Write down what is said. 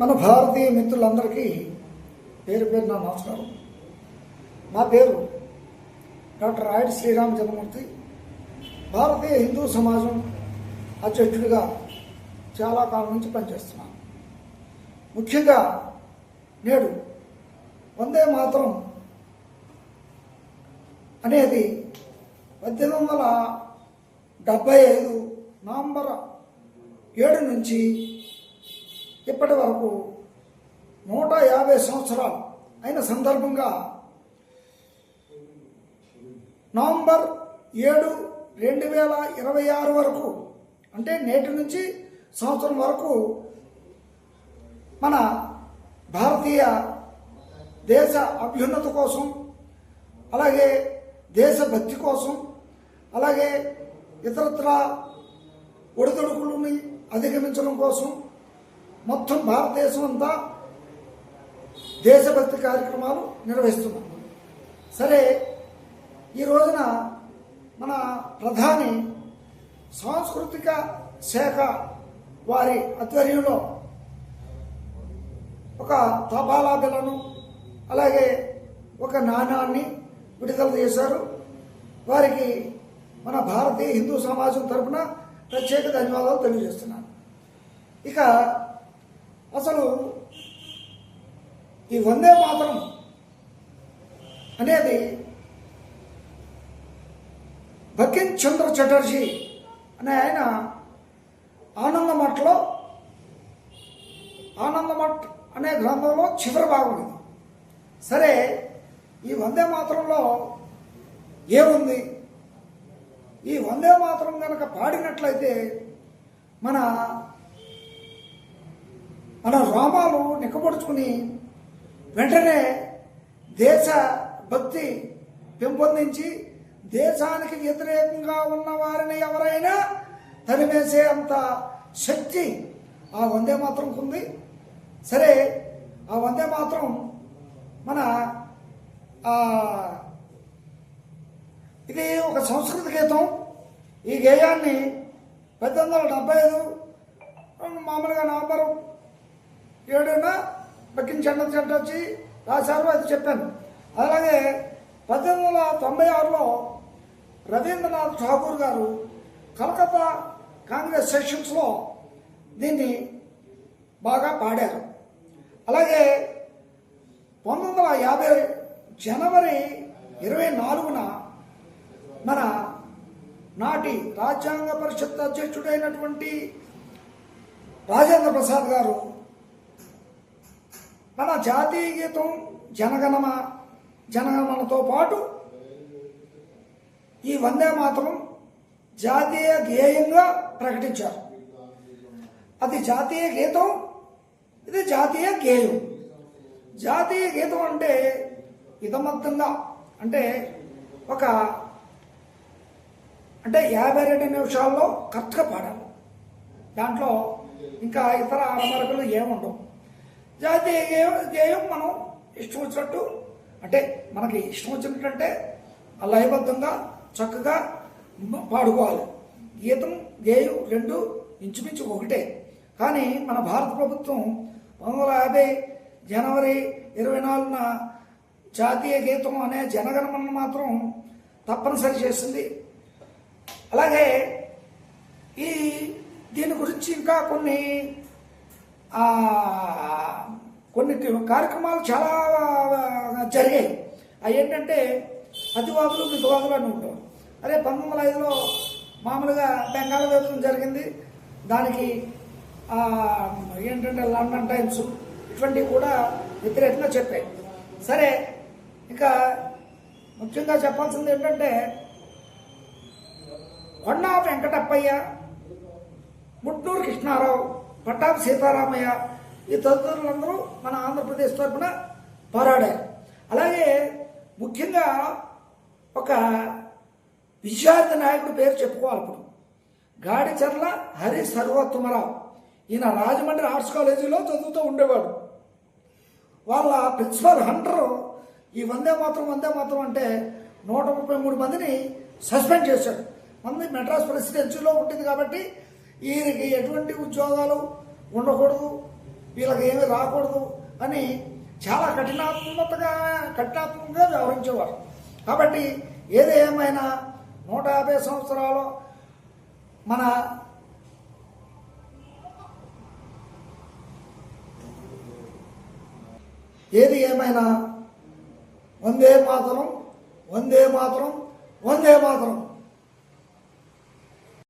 మన భారతీయ మిత్రులందరికీ పేరు పేరు నా నమస్కారం. నా పేరు డాక్టర్ రాయుడు శ్రీరామచంద్రమూర్తి భారతీయ హిందూ సమాజం అధ్యక్షుడిగా చాలా కాలం నుంచి పనిచేస్తున్నాను. ముఖ్యంగా నేడు వందే మాత్రం అనేది పద్దెనిమిది వందల డెబ్బై ఐదు నవంబర్ ఏడు నుంచి ఇప్పటి వరకు నూట యాభై సంవత్సరాలు అయిన సందర్భంగా నవంబర్ ఏడు రెండు వేల ఇరవై ఆరు వరకు అంటే నేటి నుంచి సంవత్సరం వరకు మన భారతీయ దేశ అభ్యున్నత కోసం అలాగే దేశభక్తి కోసం అలాగే ఇతరత్ర ఒడిదొడుకులని అధిగమించడం కోసం మొత్తం భారతదేశం అంతా దేశభక్తి కార్యక్రమాలు నిర్వహిస్తున్నాం సరే ఈ రోజున మన ప్రధాని సాంస్కృతిక శాఖ వారి ఆధ్వర్యంలో ఒక తపాలా అలాగే ఒక నాణాన్ని విడుదల చేశారు. వారికి మన భారతీయ హిందూ సమాజం తరపున ప్రత్యేక ధన్యవాదాలు తెలియజేస్తున్నాను. ఇక అసలు ఈ వందే మాతరం అనేది బకిన్ చంద్ర చటర్జీ అనే ఆయన ఆనందమఠలో ఆనందమఠ్ అనే గ్రంథంలో చివరి భాగం ఇది. సరే ఈ వందే మాతరంలో ఏముంది? ఈ వందే మాతరం కనుక పాడినట్లయితే మన మన రోమాలు నిక్కబడుచుకుని వెంటనే దేశ భక్తి పెంపొందించి దేశానికి వ్యతిరేకంగా ఉన్న వారిని ఎవరైనా తరిమేసే అంత శక్తి ఆ వందే మాత్రంకు ఉంది. సరే ఆ వందే మాత్రం మన ఇది ఒక సంస్కృత గీతం. ఈ గేయాన్ని పద్దెనిమిది వందల డెబ్బై ఐదు మామూలుగా నవంబరు ఏడైనా బక్కిన చెండ చెంట వచ్చి రాశారు అది చెప్పాను. అలాగే పద్దెనిమిది వందల తొంభై ఆరులో రవీంద్రనాథ్ ఠాగూర్ గారు కలకత్తా కాంగ్రెస్ సెషన్స్లో దీన్ని బాగా పాడారు. అలాగే పంతొమ్మిది వందల యాభై జనవరి ఇరవై నాలుగున మన నాటి రాజ్యాంగ పరిషత్ అధ్యక్షుడైనటువంటి రాజేంద్ర ప్రసాద్ గారు మన జాతీయ గీతం జనగణమ జనగణమనతో పాటు ఈ వందే మాత్రం జాతీయ గేయంగా ప్రకటించారు. అది జాతీయ గీతం ఇది జాతీయ గేయం. జాతీయ గీతం అంటే ఇదమర్థంగా అంటే ఒక అంటే యాభై రెండు నిమిషాల్లో కరెక్ట్గా పాడాలి. దాంట్లో ఇంకా ఇతర అరమరకలు ఏముండవు. జాతీయ గేయం గేయం మనం ఇష్టం వచ్చినట్టు అంటే మనకి ఇష్టం వచ్చినట్టు అంటే లయబద్ధంగా చక్కగా పాడుకోవాలి. గీతం గేయం రెండు ఇంచుమించు ఒకటే. కానీ మన భారత ప్రభుత్వం పంతొమ్మిది వందల యాభై జనవరి ఇరవై నాలుగున జాతీయ గీతం అనే జనగణమన మాత్రం తప్పనిసరి చేసింది. అలాగే ఈ దీని గురించి ఇంకా కొన్ని కొన్ని కార్యక్రమాలు చాలా జరిగాయి. అవి ఏంటంటే అతివాదులు మితవాదులు అని ఉంటారు అదే పంతొమ్మిది వందల ఐదులో మామూలుగా బెంగాల్ విభజన జరిగింది. దానికి ఏంటంటే లండన్ టైమ్స్ ఇటువంటివి కూడా వ్యతిరేకంగా చెప్పాయి. సరే ఇంకా ముఖ్యంగా చెప్పాల్సింది ఏంటంటే కొండా వెంకటప్పయ్య ముట్టూరు కృష్ణారావు పట్టాభి సీతారామయ్య ఈ తదితరులందరూ మన ఆంధ్రప్రదేశ్ తరఫున పోరాడారు. అలాగే ముఖ్యంగా ఒక విద్యార్థి నాయకుడు పేరు చెప్పుకోవాలి ఇప్పుడు. గాడిచర్ల హరి సర్వోత్తమరావు. ఈయన రాజమండ్రి ఆర్ట్స్ కాలేజీలో చదువుతూ ఉండేవాడు. వాళ్ళ ప్రిన్సిపల్ హంటర్ ఈ వందే మాత్రం వందే మాత్రం అంటే నూట ముప్పై మూడు మందిని సస్పెండ్ చేశాడు. మంది మెడ్రాస్ ప్రెసిడెన్సీలో ఉంటుంది కాబట్టి ఈయనకి ఎటువంటి ఉద్యోగాలు ఉండకూడదు వీళ్ళకి ఏమి రాకూడదు అని చాలా కఠినాత్మకగా కఠినాత్మకంగా వ్యవహరించేవారు. కాబట్టి ఏది ఏమైనా నూట యాభై సంవత్సరాలు మన ఏది ఏమైనా వందే మాతరం వందే మాతరం వందే మాతరం.